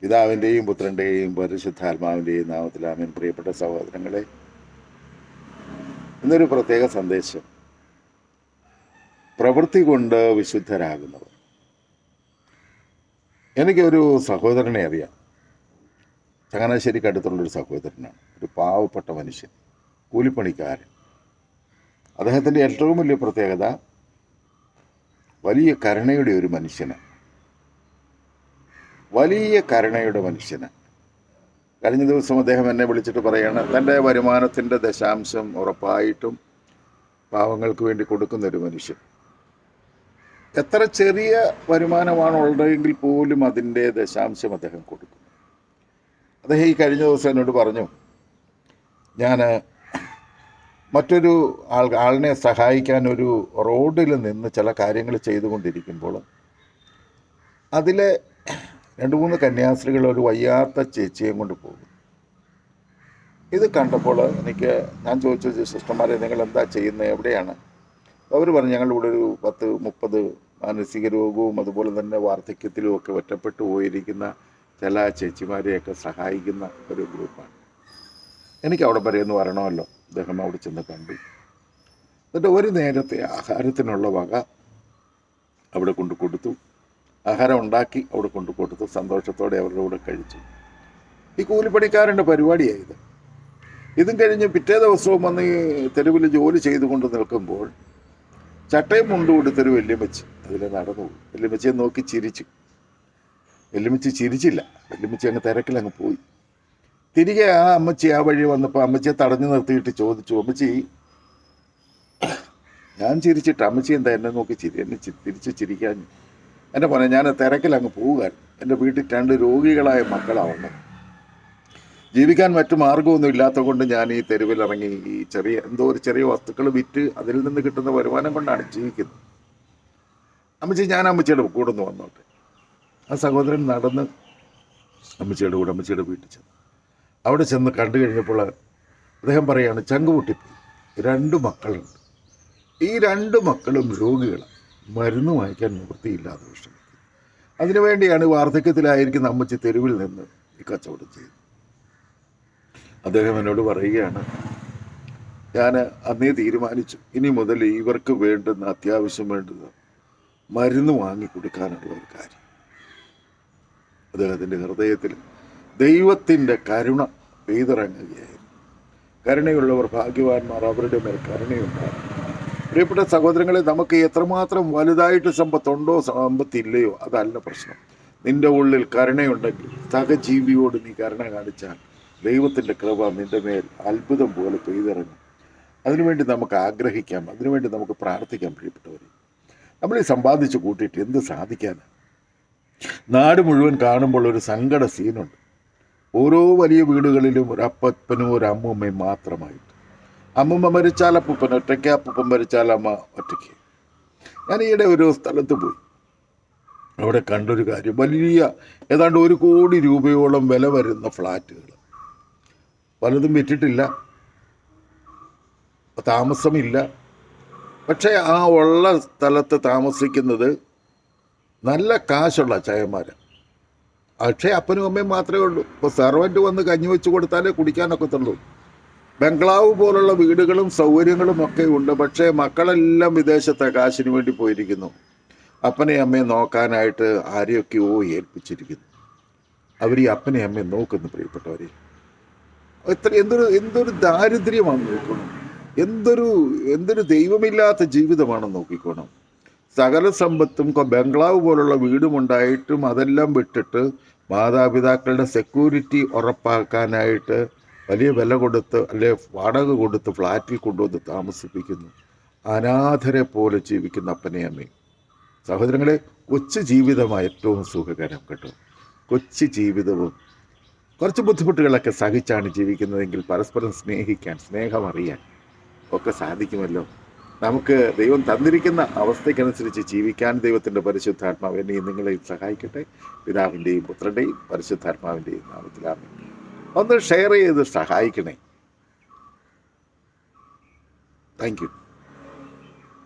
പിതാവിന്റെയും പുത്രന്റെയും പരിശുദ്ധാത്മാവിന്റെയും നാമത്തിൽ ആമേൻ. പ്രിയപ്പെട്ട സഹോദരങ്ങളെ ഇന്നൊരു പ്രത്യേക സന്ദേശം. പ്രവൃത്തി കൊണ്ട് വിശുദ്ധരാകുന്നവർ. എനിക്കൊരു സഹോദരനെ അറിയാം. ചങ്ങനാശ്ശേരിക്ക് അടുത്തുള്ളൊരു സഹോദരനാണ്. ഒരു പാവപ്പെട്ട മനുഷ്യൻ കൂലിപ്പണിക്കാരൻ. അദ്ദേഹത്തിന്റെ ഏറ്റവും വലിയ പ്രത്യേകത വലിയ കരുണയുടെ ഒരു മനുഷ്യന് വലിയ കരുണയുടെ മനുഷ്യന്. കഴിഞ്ഞ ദിവസം അദ്ദേഹം എന്നെ വിളിച്ചിട്ട് പറയാണ് തന്റെ വരുമാനത്തിന്റെ ദശാംശം ഉറപ്പായിട്ടും പാവങ്ങൾക്ക് വേണ്ടി കൊടുക്കുന്നൊരു മനുഷ്യൻ. എത്ര ചെറിയ വരുമാനമാണ് ഉള്ളതെങ്കിൽ പോലും അതിന്റെ ദശാംശം അദ്ദേഹം കൊടുക്കും. അദ്ദേഹം ഈ കഴിഞ്ഞ ദിവസം എന്നോട് പറഞ്ഞു ഞാൻ മറ്റൊരു ആൾ ആളിനെ സഹായിക്കാൻ ഒരു റോഡിൽ നിന്ന് ചില കാര്യങ്ങൾ ചെയ്തുകൊണ്ടിരിക്കുമ്പോൾ അതിലെ രണ്ട് മൂന്ന് കന്യാസ്ത്രീകൾ ഒരു വയ്യാത്ത ചേച്ചിയും കൊണ്ട് പോകും ഇത് കണ്ടപ്പോൾ എനിക്ക് ഞാൻ ചോദിച്ചു സിസ്റ്റർമാരെ നിങ്ങൾ എന്താ ചെയ്യുന്നത്? എവിടെയാണ്? അവർ പറഞ്ഞു ഞങ്ങളുടെ ഞങ്ങളിവിടെ ഒരു പത്ത് മുപ്പത് മാനസിക രോഗവും അതുപോലെ തന്നെ വാർദ്ധക്യത്തിലും ഒക്കെ ഒറ്റപ്പെട്ടു പോയിരിക്കുന്ന ചില ചേച്ചിമാരെയൊക്കെ സഹായിക്കുന്ന ഒരു ഗ്രൂപ്പാണ്. എനിക്ക് അവിടെ വരെ വരണമല്ലോ. അദ്ദേഹം അവിടെ ചെന്ന് കണ്ടു. എന്നിട്ട് ഒരു നേരത്തെ ആഹാരത്തിനുള്ള വക അവിടെ കൊണ്ട് കൊടുത്തു. ആഹാരം ഉണ്ടാക്കി അവിടെ കൊണ്ടു കൊടുത്തു സന്തോഷത്തോടെ അവരുടെ കൂടെ കഴിച്ചു. ഈ കൂലിപ്പണിക്കാരന്റെ പരിപാടിയായത് ഇതും. കഴിഞ്ഞ് പിറ്റേ ദിവസവും വന്ന് ഈ തെരുവിൽ ജോലി ചെയ്തുകൊണ്ട് നിൽക്കുമ്പോൾ ചട്ടയും മുണ്ടു കൊടുത്തൊരു വല്യമ്മച്ചി അതിൽ നടന്നു പോയി. വല്യമ്മച്ചിയെ നോക്കി ചിരിച്ചു. വല്യമ്മച്ചി ചിരിച്ചില്ല. വല്യമ്മച്ചി അങ്ങ് തിരക്കിൽ അങ്ങ് പോയി. തിരികെ ആ അമ്മച്ചി ആ വഴി വന്നപ്പോൾ അമ്മച്ചിയെ തടഞ്ഞു നിർത്തിയിട്ട് ചോദിച്ചു അമ്മച്ചി ഞാൻ ചിരിച്ചിട്ട് അമ്മച്ചി എന്താ എന്നെ നോക്കി ചിരി? എന്നെ തിരിച്ച് ചിരിക്കാൻ എന്റെ പോലെ ഞാൻ തിരക്കിലങ്ങ് പോവുകയാണ്. എന്റെ വീട്ടിൽ രണ്ട് രോഗികളായ മക്കളാവുന്നു. ജീവിക്കാൻ മറ്റു മാർഗമൊന്നും ഇല്ലാത്ത കൊണ്ട് ഞാൻ ഈ തെരുവിലിറങ്ങി ഈ ചെറിയ എന്തോ ഒരു ചെറിയ വസ്തുക്കൾ വിറ്റ് അതിൽ നിന്ന് കിട്ടുന്ന വരുമാനം കൊണ്ടാണ് ജീവിക്കുന്നത്. അമ്മച്ചി ഞാൻ അമ്മച്ചിയുടെ കൂടെ നിന്ന് വന്നോട്ടെ. ആ സഹോദരൻ നടന്ന് അമ്മച്ചിയുടെ കൂടെ അമ്മച്ചിയുടെ വീട്ടിൽ ചെന്നു. അവിടെ ചെന്ന് കണ്ടു കഴിഞ്ഞപ്പോൾ അദ്ദേഹം പറയാണ് ചങ്കുപൊട്ടിപ്പോയി. രണ്ട് മക്കളുണ്ട്. ഈ രണ്ട് മക്കളും രോഗികളാണ്. മരുന്ന് വാങ്ങിക്കാൻ നിവൃത്തിയില്ലാതെ വിഷമിക്കും അതിനുവേണ്ടിയാണ് വാർദ്ധക്യത്തിലായിരിക്കുന്ന അമ്മച്ചി തെരുവിൽ നിന്ന് ഈ കച്ചവടം ചെയ്യുന്നത്. അദ്ദേഹം എന്നോട് പറയുകയാണ് ഞാൻ അന്നേ തീരുമാനിച്ചു. ഇനി മുതൽ ഇവർക്ക് വേണ്ടുന്ന അത്യാവശ്യം വേണ്ടുന്ന മരുന്ന് വാങ്ങി കൊടുക്കാനുള്ള ഒരു കാര്യം. അദ്ദേഹത്തിന്റെ ഹൃദയത്തിൽ ദൈവത്തിന്റെ കരുണ പെയ്തിറങ്ങുകയായിരുന്നു. കരുണയുള്ളവർ ഭാഗ്യവാന്മാർ അവരുടെ മേൽ കരുണയുണ്ടാകും പ്രിയപ്പെട്ട സഹോദരങ്ങളെ നമുക്ക് എത്രമാത്രം വലുതായിട്ട് സമ്പത്തുണ്ടോ സമ്പത്തില്ലയോ അതല്ല പ്രശ്നം. നിന്റെ ഉള്ളിൽ കരുണയുണ്ടെങ്കിൽ സഹജീവിയോട് നീ കരുണ കാണിച്ചാൽ ദൈവത്തിന്റെ കൃപ നിന്റെ മേൽ അത്ഭുതം പോലെ പെയ്തിറങ്ങും. അതിനുവേണ്ടി നമുക്ക് ആഗ്രഹിക്കാം അതിനുവേണ്ടി നമുക്ക് പ്രാർത്ഥിക്കാം പ്രിയപ്പെട്ടവരെ. നമ്മൾ ഈ സമ്പാദിച്ച് കൂട്ടിയിട്ട് എന്ത് സാധിക്കാനാണ് നാട് മുഴുവൻ കാണുമ്പോൾ ഒരു സങ്കട സീനുണ്ട്. ഓരോ വലിയ വീടുകളിലും ഒരു അപ്പനും ഒരു അമ്മൂമ്മയും മാത്രമായിട്ട്. അമ്മൂമ്മ മരിച്ചാൽ അപ്പൂപ്പൻ ഒറ്റയ്ക്ക് അപ്പൂപ്പൻ മരിച്ചാൽ അമ്മ ഒറ്റയ്ക്ക്. ഞാൻ ഈയിടെ ഒരു സ്ഥലത്ത് പോയി. അവിടെ കണ്ടൊരു കാര്യം. വലിയ ഏതാണ്ട് ഒരു കോടി രൂപയോളം വില വരുന്ന ഫ്ലാറ്റുകൾ. പലതും വിറ്റിട്ടില്ല. താമസമില്ല. പക്ഷേ ആ ഉള്ള സ്ഥലത്ത് താമസിക്കുന്നത് നല്ല കാശുള്ള ചായന്മാരാണ് പക്ഷേ അപ്പനും അമ്മയും മാത്രമേ ഉള്ളൂ. ഇപ്പോൾ സെർവന്റ് വന്ന് കഞ്ഞി വെച്ച് കൊടുത്താലേ കുടിക്കാനൊക്കത്തുള്ളൂ. ബംഗ്ലാവ് പോലുള്ള വീടുകളും സൗകര്യങ്ങളും ഒക്കെ ഉണ്ട്. പക്ഷേ മക്കളെല്ലാം വിദേശത്തെ കാശിന് വേണ്ടി പോയിരിക്കുന്നു. അപ്പനെയും അമ്മയെ നോക്കാനായിട്ട് ആരെയൊക്കെയോ ഏൽപ്പിച്ചിരിക്കുന്നു. അവർ ഈ അപ്പനെ അമ്മയും നോക്കുന്നു പ്രിയപ്പെട്ടവരെ. എത്ര എന്തൊരു എന്തൊരു ദാരിദ്ര്യമാണ് നോക്കണം. എന്തൊരു എന്തൊരു ദൈവമില്ലാത്ത ജീവിതമാണ് നോക്കിക്കോണം. സകല സമ്പത്തും ബംഗ്ലാവ് പോലുള്ള വീടുമുണ്ടായിട്ടും അതെല്ലാം വിട്ടിട്ട് മാതാപിതാക്കളുടെ സെക്യൂരിറ്റി ഉറപ്പാക്കാനായിട്ട് വലിയ വില കൊടുത്ത് അല്ലെ വാടക കൊടുത്ത് ഫ്ലാറ്റിൽ കൊണ്ടുവന്ന് താമസിപ്പിക്കുന്നു. അനാഥരെ പോലെ ജീവിക്കുന്ന അപ്പനെ അമ്മയും സഹോദരങ്ങളെ കൊച്ചു ജീവിതമാണ് ഏറ്റവും സുഖകരം കേട്ടോ. കൊച്ചു ജീവിതവും കുറച്ച് ബുദ്ധിമുട്ടുകളൊക്കെ സഹിച്ചാണ് ജീവിക്കുന്നതെങ്കിൽ പരസ്പരം സ്നേഹിക്കാൻ സ്നേഹം അറിയാൻ ഒക്കെ സാധിക്കുമല്ലോ. നമുക്ക് ദൈവം തന്നിരിക്കുന്ന അവസ്ഥയ്ക്കനുസരിച്ച് ജീവിക്കാൻ ദൈവത്തിന്റെ പരിശുദ്ധാത്മാവ് എന്നെയും നിങ്ങളെയും സഹായിക്കട്ടെ. പിതാവിന്റെയും പുത്രന്റെയും പരിശുദ്ധാത്മാവിന്റെയും നാമത്തിലാമേ ഒന്ന് ഷെയർ ചെയ്ത് സഹായിക്കണേ. Thank you